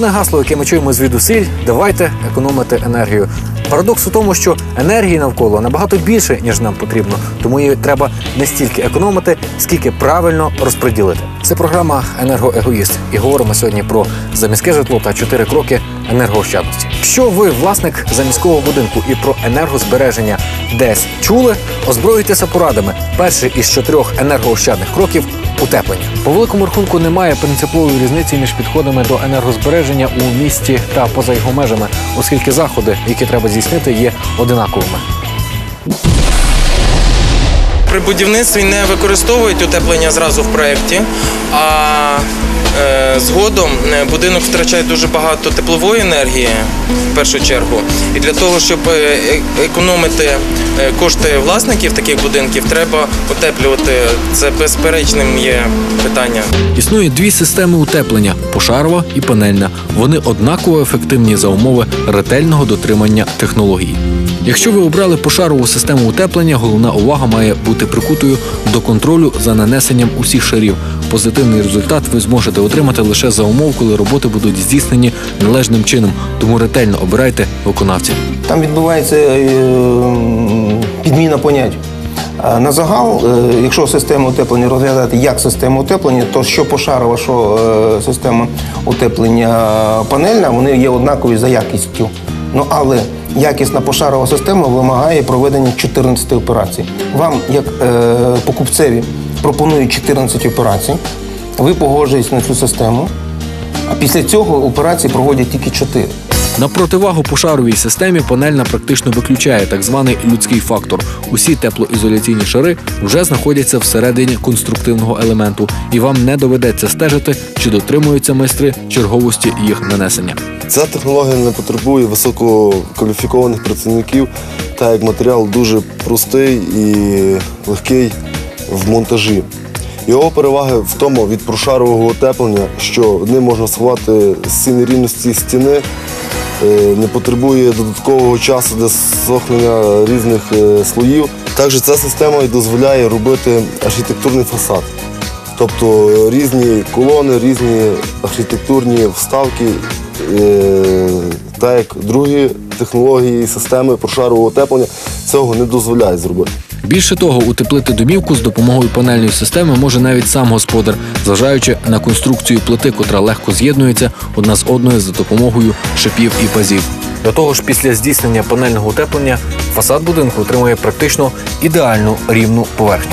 Головне гасло, яке ми чуємо звідусиль, давайте економити енергію. Парадокс у тому, що енергії навколо набагато більше, ніж нам потрібно, тому її треба не стільки економити, скільки правильно розподілити. Це програма Енергоегоїст. І говоримо сьогодні про заміське житло та чотири кроки енергоощадності. Якщо ви власник заміського будинку і про енергозбереження десь чули, озброюйтеся порадами. Перший із чотирьох енергоощадних кроків утеплення. По великому рахунку немає принципової різниці між підходами до енергозбереження у місті та поза його межами, оскільки заходи, які треба здійснити, є одинаковими. При будівництві не використовують утеплення зразу в проєкті, а згодом е, будинок втрачає дуже багато теплової енергії в першу чергу. І для того, щоб е, е- економити кошти власників таких будинків, треба утеплювати. Це безперечним є питання. Існує дві системи утеплення пошарова і панельна. Вони однаково ефективні за умови ретельного дотримання технологій. Якщо ви обрали пошарову систему утеплення, головна увага має бути прикутою до контролю за нанесенням усіх шарів. Позитивний результат ви зможете отримати лише за умов, коли роботи будуть здійснені належним чином. Тому ретельно обирайте виконавців. Там відбувається е, підміна понять. На загал, е, якщо систему утеплення розглядати як систему утеплення, то що пошарова, що е, система утеплення панельна, вони є однакові за якістю. Ну але якісна пошарова система вимагає проведення 14 операцій. Вам, як е, покупцеві, пропонують 14 операцій, ви погоджуєтесь на цю систему, а після цього операції проводять тільки 4. На противагу пошаровій системі панельна практично виключає так званий людський фактор. Усі теплоізоляційні шари вже знаходяться всередині конструктивного елементу, і вам не доведеться стежити, чи дотримуються майстри черговості їх нанесення. Ця технологія не потребує висококваліфікованих працівників, так як матеріал дуже простий і легкий в монтажі. Його переваги в тому від прошарового утеплення, що ним можна сховати стіни рівності стіни, е, не потребує додаткового часу для сохнення різних е, слоїв. Також ця система і дозволяє робити архітектурний фасад. Тобто різні колони, різні архітектурні вставки, е, так як другі технології і системи прошарового утеплення цього не дозволяють зробити. Більше того, утеплити домівку з допомогою панельної системи може навіть сам господар, зважаючи на конструкцію плити, котра легко з'єднується одна з одною за допомогою шипів і пазів. До того ж, після здійснення панельного утеплення фасад будинку отримує практично ідеальну рівну поверхню.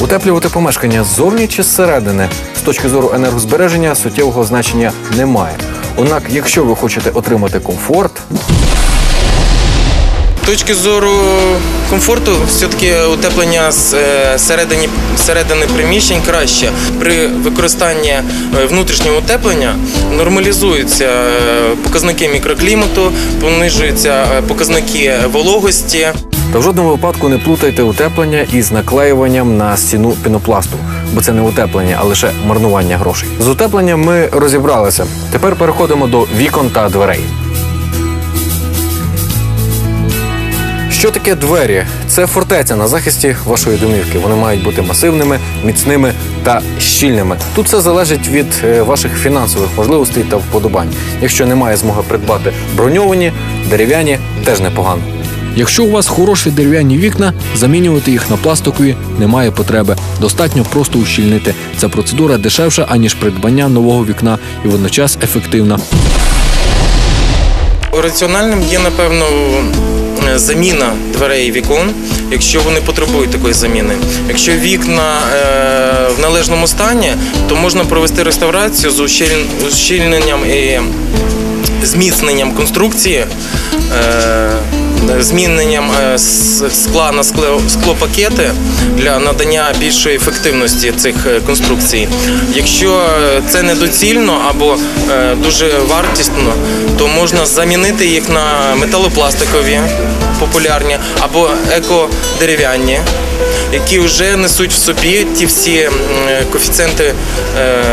Утеплювати помешкання ззовні чи зсередини з точки зору енергозбереження суттєвого значення немає. Однак, якщо ви хочете отримати комфорт, точки зору комфорту, все-таки утеплення з е, середини, середини приміщень краще. При використанні е, внутрішнього утеплення нормалізуються е, показники мікроклімату, понижуються показники вологості. Та в жодному випадку не плутайте утеплення із наклеюванням на стіну пінопласту, бо це не утеплення, а лише марнування грошей. З утепленням ми розібралися. Тепер переходимо до вікон та дверей. Що таке двері? Це фортеця на захисті вашої домівки. Вони мають бути масивними, міцними та щільними. Тут все залежить від е, ваших фінансових можливостей та вподобань. Якщо немає змоги придбати броньовані, дерев'яні теж непогано. Якщо у вас хороші дерев'яні вікна, замінювати їх на пластикові немає потреби. Достатньо просто ущільнити. Ця процедура дешевша, аніж придбання нового вікна і водночас ефективна. Раціональним є, напевно, заміна дверей і вікон, якщо вони потребують такої заміни. Якщо вікна е, в належному стані, то можна провести реставрацію з ущіль- ущільненням і зміцненням конструкції. Е, Зміненням е, скла на скло- склопакети для надання більшої ефективності цих е, конструкцій. Якщо це недоцільно або дуже вартісно, то можна замінити їх на металопластикові популярні або екодерев'яні. Які вже несуть в собі ті всі коефіцієнти е,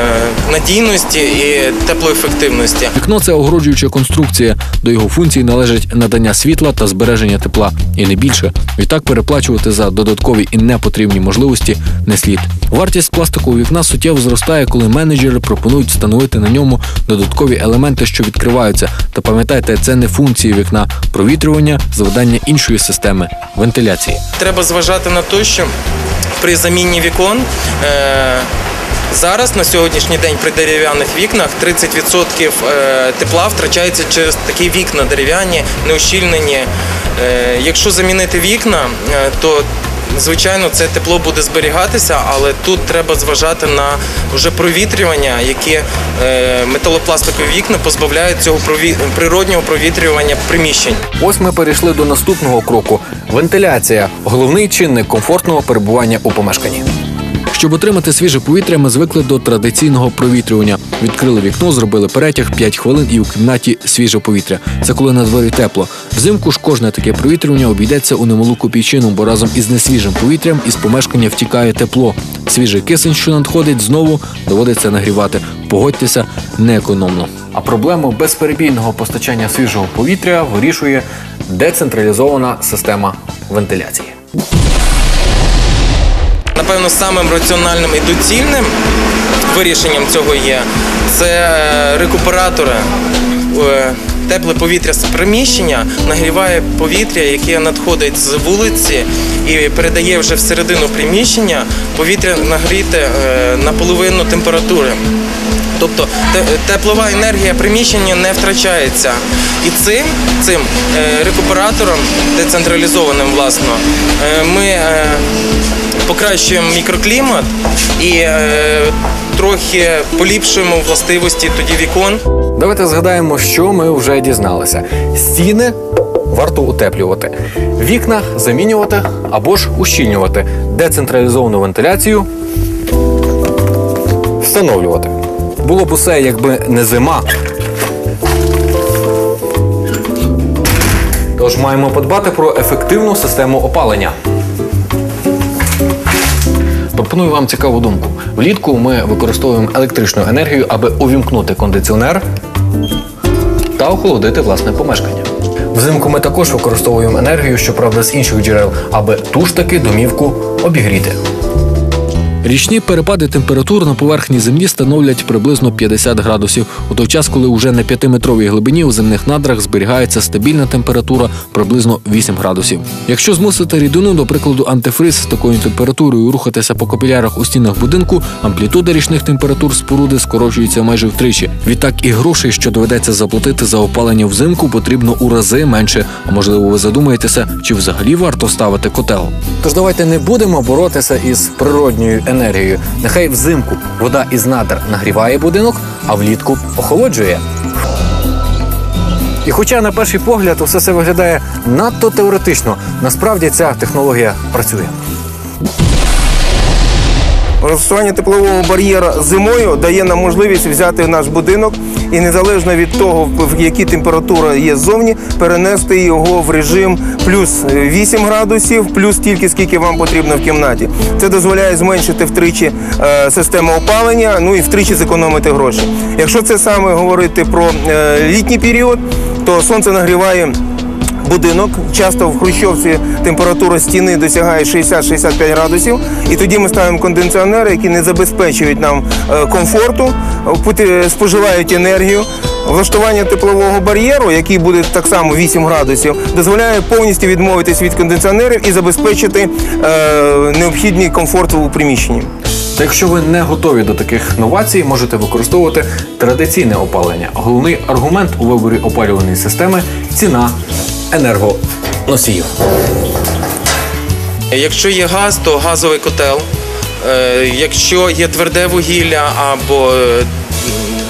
надійності і теплоефективності. Вікно це огороджуюча конструкція. До його функцій належить надання світла та збереження тепла, і не більше. Відтак переплачувати за додаткові і непотрібні можливості не слід. Вартість пластикового вікна суттєво зростає, коли менеджери пропонують встановити на ньому додаткові елементи, що відкриваються. Та пам'ятайте, це не функції вікна провітрювання, завдання іншої системи вентиляції. Треба зважати на те, що при заміні вікон. Е, Зараз на сьогоднішній день при дерев'яних вікнах 30% е, тепла втрачається через такі вікна дерев'яні, неущільнені. Е, Якщо замінити вікна, то звичайно це тепло буде зберігатися, але тут треба зважати на вже провітрювання, яке е, металопластикові вікна позбавляють цього природнього провітрювання приміщень. Ось ми перейшли до наступного кроку: вентиляція головний чинник комфортного перебування у помешканні. Щоб отримати свіже повітря, ми звикли до традиційного провітрювання. Відкрили вікно, зробили перетяг 5 хвилин і у кімнаті свіже повітря. Це коли на дворі тепло. Взимку ж кожне таке провітрювання обійдеться у немалу копійчину, бо разом із несвіжим повітрям із помешкання втікає тепло. Свіжий кисень, що надходить, знову доводиться нагрівати. Погодьтеся неекономно. А проблему безперебійного постачання свіжого повітря вирішує децентралізована система вентиляції. Напевно, самим раціональним і доцільним вирішенням цього є це е, рекуператори. Е, Тепле повітря з приміщення нагріває повітря, яке надходить з вулиці і передає вже всередину приміщення повітря нагріте е, на половину температури. Тобто теплова енергія приміщення не втрачається. І цим, цим рекуператором, децентралізованим, власно, ми покращуємо мікроклімат і е, трохи поліпшуємо властивості тоді вікон. Давайте згадаємо, що ми вже дізналися. Стіни варто утеплювати, вікна замінювати або ж ущільнювати, децентралізовану вентиляцію встановлювати. Було б усе, якби не зима. Тож маємо подбати про ефективну систему опалення. Пропоную вам цікаву думку. Влітку ми використовуємо електричну енергію, аби увімкнути кондиціонер та охолодити власне помешкання. Взимку ми також використовуємо енергію, щоправда, з інших джерел, аби ту ж таки домівку обігріти. Річні перепади температур на поверхні землі становлять приблизно 50 градусів, у той час, коли уже на 5-метровій глибині у земних надрах зберігається стабільна температура приблизно 8 градусів. Якщо змусити рідину, до прикладу, антифриз з такою температурою рухатися по капілярах у стінах будинку, амплітуда річних температур споруди скорочується майже втричі. Відтак і грошей, що доведеться заплатити за опалення взимку, потрібно у рази менше. А можливо, ви задумаєтеся, чи взагалі варто ставити котел. Тож давайте не будемо боротися із природньою енергією. Нехай взимку вода із надр нагріває будинок, а влітку охолоджує. І хоча на перший погляд усе це виглядає надто теоретично, насправді ця технологія працює. Розташування теплового бар'єра зимою дає нам можливість взяти наш будинок і незалежно від того, в які температура є ззовні, перенести його в режим плюс 8 градусів, плюс стільки, скільки вам потрібно в кімнаті. Це дозволяє зменшити втричі е, систему опалення, ну і втричі зекономити гроші. Якщо це саме говорити про е, літній період, то сонце нагріває будинок. Часто в Хрущовці температура стіни досягає 60-65 градусів. І тоді ми ставимо кондиціонери, які не забезпечують нам е, комфорту, е, споживають енергію. Влаштування теплового бар'єру, який буде так само 8 градусів, дозволяє повністю відмовитись від кондиціонерів і забезпечити е, необхідний комфорт у приміщенні. Та якщо ви не готові до таких новацій, можете використовувати традиційне опалення. Головний аргумент у виборі опалювальної системи ціна енергоносіїв. Якщо є газ, то газовий котел. Е, Якщо є тверде вугілля або е,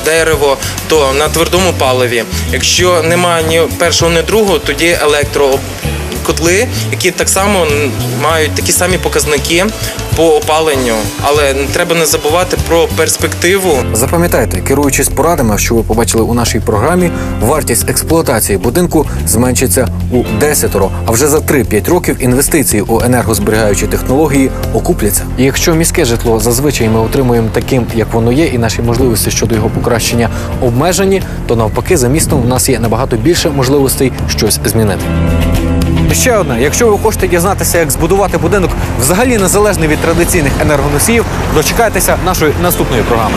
дерево, то на твердому паливі. Якщо немає ні першого, ні другого, тоді електрокотли, які так само мають такі самі показники по опаленню, але треба не забувати про перспективу. Запам'ятайте, керуючись порадами, що ви побачили у нашій програмі, вартість експлуатації будинку зменшиться у десятеро. А вже за 3-5 років інвестиції у енергозберігаючі технології окупляться. І якщо міське житло зазвичай ми отримуємо таким, як воно є, і наші можливості щодо його покращення обмежені, то навпаки, за містом в нас є набагато більше можливостей щось змінити. Ще одне, якщо ви хочете дізнатися, як збудувати будинок взагалі незалежний від традиційних енергоносіїв, дочекайтеся нашої наступної програми.